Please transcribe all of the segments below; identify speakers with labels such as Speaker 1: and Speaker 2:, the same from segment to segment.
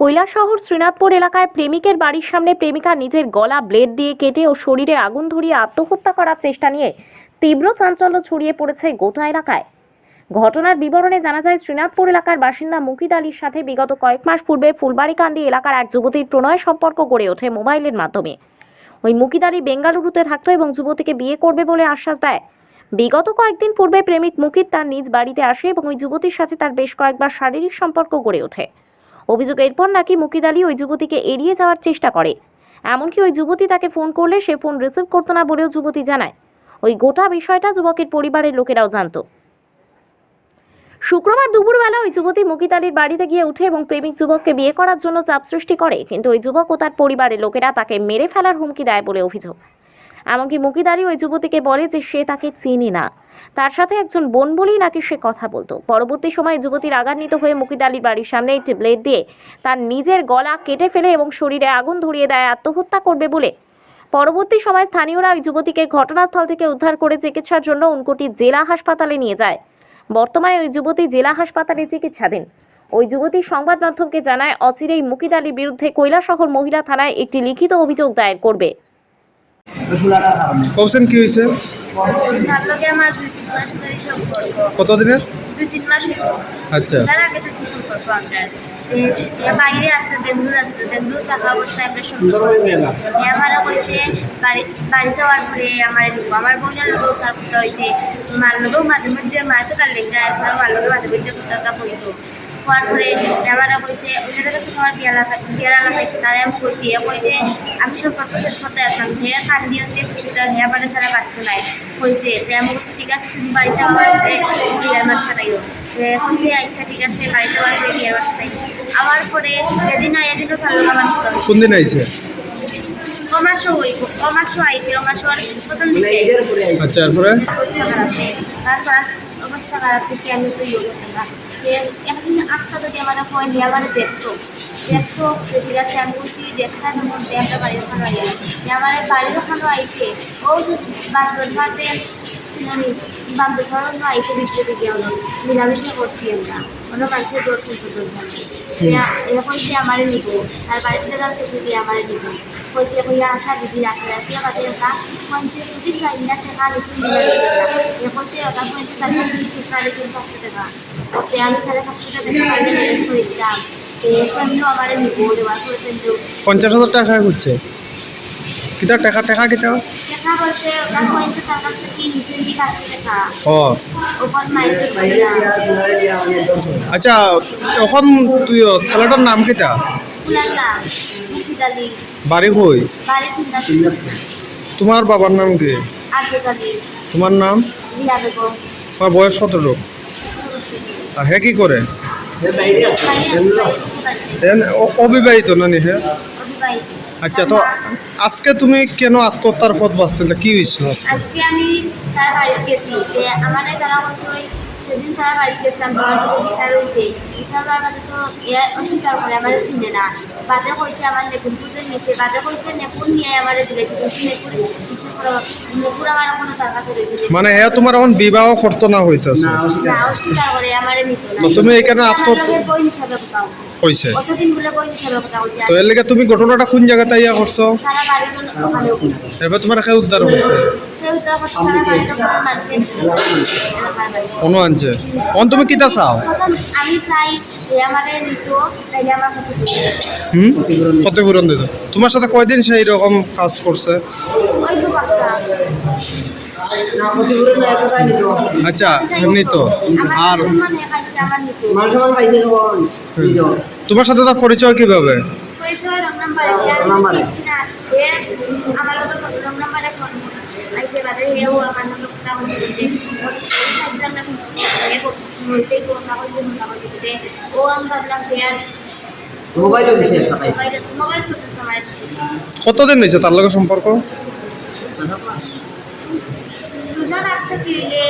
Speaker 1: কৈলাসহর শ্রীনাথপুর এলাকায় প্রেমিকের বাড়ির সামনে প্রেমিকা নিজের গলা ব্লেড দিয়ে কেটে ও শরীরে আগুন ধরিয়ে আত্মহত্যা করার চেষ্টা নিয়ে তীব্র চাঞ্চল্য ছড়িয়ে পড়েছে গোটা এলাকায়। ঘটনার বিবরণে জানা যায়, শ্রীনাথপুর এলাকার বাসিন্দা মুকিদ আলীর সাথে বিগত কয়েক মাস পূর্বে ফুলবাড়িকান্দি এলাকার এক যুবতীর প্রণয় সম্পর্ক গড়ে ওঠে মোবাইলের মাধ্যমে। ওই মুকিদ আলী বেঙ্গালুরুতে থাকত এবং যুবতীকে বিয়ে করবে বলে আশ্বাস দেয়। বিগত কয়েকদিন পূর্বে প্রেমিক মুকিদ তার নিজ বাড়িতে আসে এবং ওই যুবতীর সাথে তার বেশ কয়েকবার শারীরিক সম্পর্ক গড়ে ওঠে। অভিযোগ এরপর নাকি মুকিদ আলী ওই যুবতীকে এড়িয়ে যাওয়ার চেষ্টা করে। এমনকি ওই যুবতী তাকে ফোন করলে সে ফোন রিসিভ করতো না বলেও যুবতী জানায়। ওই গোটা বিষয়টা যুবকের পরিবারের লোকেরাও জানতো। শুক্রবার দুপুরবেলা ওই যুবতী মুকিত আলীর বাড়িতে গিয়ে উঠে এবং প্রেমিক যুবককে বিয়ে করার জন্য চাপ সৃষ্টি করে। কিন্তু ওই যুবক ও তার পরিবারের লোকেরা তাকে মেরে ফেলার হুমকি দেয় বলে অভিযোগ। এমনকি আলী ওই যুবতীকে বলে যে সে তাকে চিনি না। তার সাথে একজন বোন বলেই নাকি সে কথা বলতো। পরবর্তী সময়ে যুবতী রাগান্বিত হয়ে আলীর বাড়ির সামনে একটি ব্লেড দিয়ে তার নিজের গলা কেটে ফেলে এবং শরীরে আগুন ধরিয়ে দেয়, আত্মহত্যা করবে বলে। পরবর্তী সময় স্থানীয়রা ওই যুবতীকে ঘটনাস্থল থেকে উদ্ধার করে চিকিৎসার জন্য উনকোটি জেলা হাসপাতালে নিয়ে যায়। বর্তমানে ওই যুবতী জেলা হাসপাতালে চিকিৎসাধীন। ওই যুবতী সংবাদ মাধ্যমকে জানায়, অচিরেই মুকিদ বিরুদ্ধে কৈলাসহর মহিলা থানায় একটি লিখিত অভিযোগ দায়ের করবে।
Speaker 2: কৌশন কি হয়েছে
Speaker 3: সম্পর্ক।
Speaker 2: কতদিনের?
Speaker 3: দুই তিন মাসের
Speaker 2: আচ্ছা।
Speaker 3: তার আগে থেকে সম্পর্ক আমরা বাইরে থাকা অবস্থায় আমরা সম্পর্ক হয়েছে আমার কইছে বাড়ি বাড়িতে যাওয়ার পরে আমার বোনের লোক হয়েছে মার লোকেও মাঝে মধ্যে মার তো তার মার লোকের মাঝে মধ্যে কোথাও হওয়ার পরে আমারা কইছে ওইটা তো তোমার বিয়া লাগা বিয়া তারা আমি কইছি এ কইছে আমি সম্পর্ক শেষ করতে আসলাম হে কান দিয়ে দিয়ে হে মানে ছাড়া বাঁচতে নাই। কইছে যে আমি বলছি ঠিক আছে তুমি বাড়িতে আমার বিয়ার মাছ খাটাইও এখন যে আচ্ছা ঠিক আছে বাড়িতে আমার বিয়ার মাছ খাটাই আমার পরে এদিন না এদিনও লোক আমার
Speaker 2: কোন দিন আইছে
Speaker 3: অমাসও হইব অমাসও আইছে অমাসও আর প্রথম দিকে
Speaker 2: আচ্ছা এরপরে
Speaker 3: অবস্থা খারাপ তারপর অবস্থা খারাপ থেকে আমি তো ইয়ে করতাম না এখন আটটা যদি আমার হয় নিয়ে আমার দেখতো। দেখতো যে ঠিক আছে আমি বলছি দেখার মধ্যে একটা বাড়ির ওখানে আইয়া আমার বাড়ির ওখানেও আইছে। ও যে বান্ধব মাঠে বান্ধব ধরনের আইছে বিদ্যুৎ গিয়ে হলো মিলামিশা করছি আমরা। অন্য মানুষের দোষ এরকম সে আমারে নিব তার বাড়িতে যাচ্ছে দিদি আমারে নিব। কইতে কইয়া আসা দিদি রাখে রাখি আমাদের একটা পঞ্চাশ দিদি চাই না টাকা দিলে এরপর সে ওটা পঞ্চাশ টাকা লিখে টাকা টাকা আমি
Speaker 2: পঞ্চাশ হাজার টাকা করছে কিটা টাকা টাকা কিটা? ও। আচ্ছা এখন তুই ছেলেটার নাম কিটা? বাড়ি
Speaker 3: চিন্তা
Speaker 2: তোমার বাবার নাম কি? তোমার নাম? তোমার বয়স কতটুকু? হ্যাঁ কি করে? অবিবাহিত নানি হ্যাঁ আচ্ছা তো আজকে তুমি কেন আত্মহত্যার পথ বাঁচতে কি হয়েছিল আজকে?
Speaker 3: আমি তার বাড়িতে গেছি, যে আমার সেদিন তারা বাড়িতে গেছিলাম বাবার দিকে বিচার হয়েছে। বিচার হওয়ার বাদে তো এ অস্বীকার করে আমার চিনে না। বাদে কইতে আমার নেপুন পুজোর নিচে বাদে কইতে নেপুন নিয়ে আমার কিন্তু নেপুর বিশেষ করে নেপুর আমার কোনো তার কাছে রয়েছে।
Speaker 2: মানে হ্যাঁ তোমার এখন বিবাহ করতো না হইতেছে
Speaker 3: না অস্বীকার করে আমার নিত না।
Speaker 2: তুমি এখানে আত্মহত্যা-
Speaker 3: হিসাবে কথা বলছে
Speaker 2: তো এর লেগে তুমি ঘটনাটা কোন জায়গাতে ইয়া করছ?
Speaker 3: করছে
Speaker 2: এবার তোমার এখানে উদ্ধার
Speaker 3: বাড়ি
Speaker 2: কোনো আনছে? কোন তুমি কিতা চাও। হুম? ক্ষতিপূরণ দিত তোমার সাথে কয়দিন সেই রকম কাজ করছে? আচ্ছা এমনি তো আর
Speaker 4: মান
Speaker 2: তোমার সাথে তার পরিচয় কীভাবে কতদিন হয়েছে তার লগে সম্পর্ক
Speaker 3: দুজন রাখতে দিলে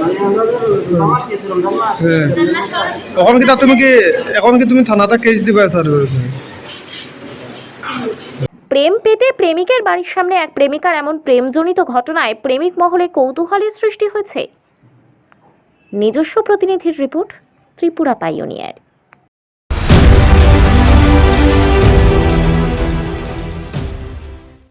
Speaker 4: মানে আমরা তো নমাস গেছিলাম নমাস
Speaker 2: হ্যাঁ।
Speaker 3: রান্না সর
Speaker 2: এখন কি তুমি কি এখন কি তুমি থানাতে কেস দিবে তার
Speaker 1: প্রেম পেতে প্রেমিকের বাড়ির সামনে এক প্রেমিকার এমন প্রেমজনিত ঘটনায় প্রেমিক মহলে কৌতূহলের সৃষ্টি হয়েছে। নিজস্ব প্রতিনিধির রিপোর্ট ত্রিপুরা পাইওনিয়ার।